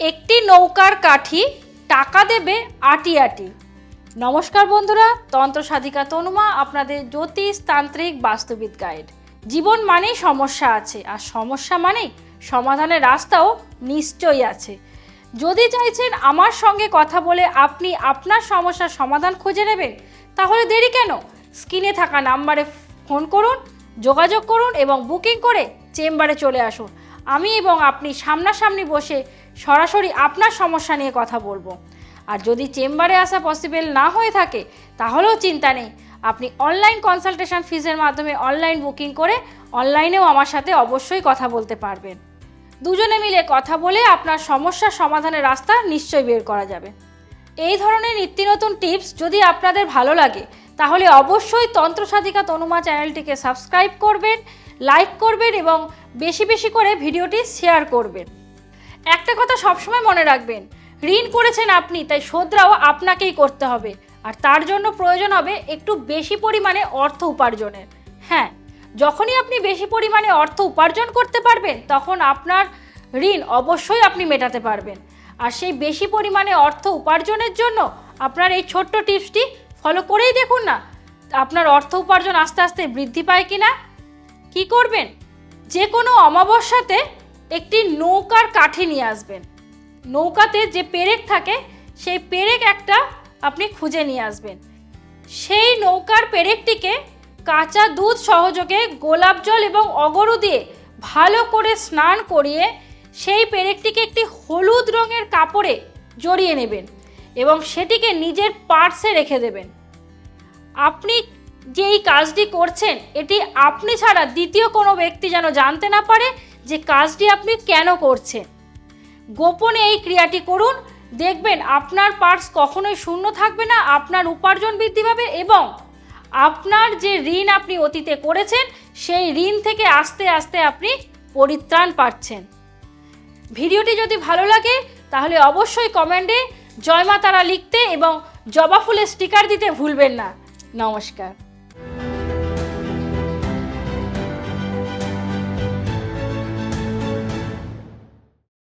একটি নৌকার কাঠি টাকা দেবে আটি আটি নমস্কার বন্ধুরা, তন্ত্র সাধিকা তনুমা, আপনাদের জ্যোতিষ তান্ত্রিক বাস্তুবিদ গাইড। জীবন মানেই সমস্যা আছে, আর সমস্যা মানেই সমাধানের রাস্তাও নিশ্চয়ই আছে। যদি চাইছেন আমার সঙ্গে কথা বলে আপনি আপনার সমস্যার সমাধান খুঁজে নেবেন, তাহলে দেরি কেন? স্ক্রিনে থাকা নাম্বারে ফোন করুন, যোগাযোগ করুন এবং বুকিং করে চেম্বারে চলে আসুন। আমি এবং আপনি সামনাসামনি বসে সরাসরি আপনার সমস্যা নিয়ে কথা বলব। আর যদি চেম্বারে আসা পসিবল না হয়ে থাকে, তাহলেও চিন্তা নেই। আপনি অনলাইন কনসালটেশন ফিজের মাধ্যমে অনলাইন বুকিং করে অনলাইনেও আমার সাথে অবশ্যই কথা বলতে পারবেন। দুজনে মিলে কথা বলে আপনার সমস্যার সমাধানের রাস্তা নিশ্চয়ই বের করা যাবে। এই ধরনের নিত্য নতুন টিপস যদি আপনাদের ভালো লাগে, তাহলে অবশ্যই তন্ত্র সাধিকা তনুমা চ্যানেলটিকে সাবস্ক্রাইব করবেন লাইক করবেন এবং বেশি বেশি করে ভিডিওটি শেয়ার করবেন। একটা কথা সবসময় মনে রাখবেন, ঋণ করেছেন আপনি, তাই শোধরাও আপনাকেই করতে হবে। আর তার জন্য প্রয়োজন হবে একটু বেশি পরিমাণে অর্থ উপার্জনের। হ্যাঁ যখনই আপনি বেশি পরিমাণে অর্থ উপার্জন করতে পারবেন, তখন আপনার ঋণ অবশ্যই আপনি মেটাতে পারবেন। আর সেই বেশি পরিমাণে অর্থ উপার্জনের জন্য আপনার এই ছোট্ট টিপসটি ফলো করেই দেখুন না, আপনার অর্থ উপার্জন আস্তে আস্তে বৃদ্ধি পায় কি না কী করবেন? যে কোনো অমাবস্যাতে একটি নৌকার কাঠি নিয়ে আসবেন। নৌকাতে যে পেরেক থাকে, সেই পেরেক একটা আপনি খুঁজে নিয়ে আসবেন। সেই নৌকার পেরেকটিকে কাঁচা দুধ সহযোগে গোলাপ জল এবং অগরু দিয়ে ভালো করে স্নান করিয়ে সেই পেরেকটিকে একটি হলুদ রঙের কাপড়ে জড়িয়ে নেবেন এবং সেটিকে নিজের পার্সে রেখে দেবেন। আপনি যে এই কাজটি করছেন, এটি আপনি ছাড়া দ্বিতীয় কোনো ব্যক্তি যেন জানতে না পারে যে কাজটি আপনি কেন করছেন। গোপনে এই ক্রিয়াটি করুন, দেখবেন আপনার পার্স কখনোই শূন্য থাকবে না, আপনার উপার্জন বৃদ্ধি পাবে এবং আপনার যে ঋণ আপনি অতীতে করেছেন, সেই ঋণ থেকে আস্তে আস্তে আপনি পরিত্রাণ পাচ্ছেন। ভিডিওটি যদি ভালো লাগে, তাহলে অবশ্যই কমেন্টে জয় মা তারা লিখতে এবং জবা ফুলের স্টিকার দিতে ভুলবেন না। নমস্কার।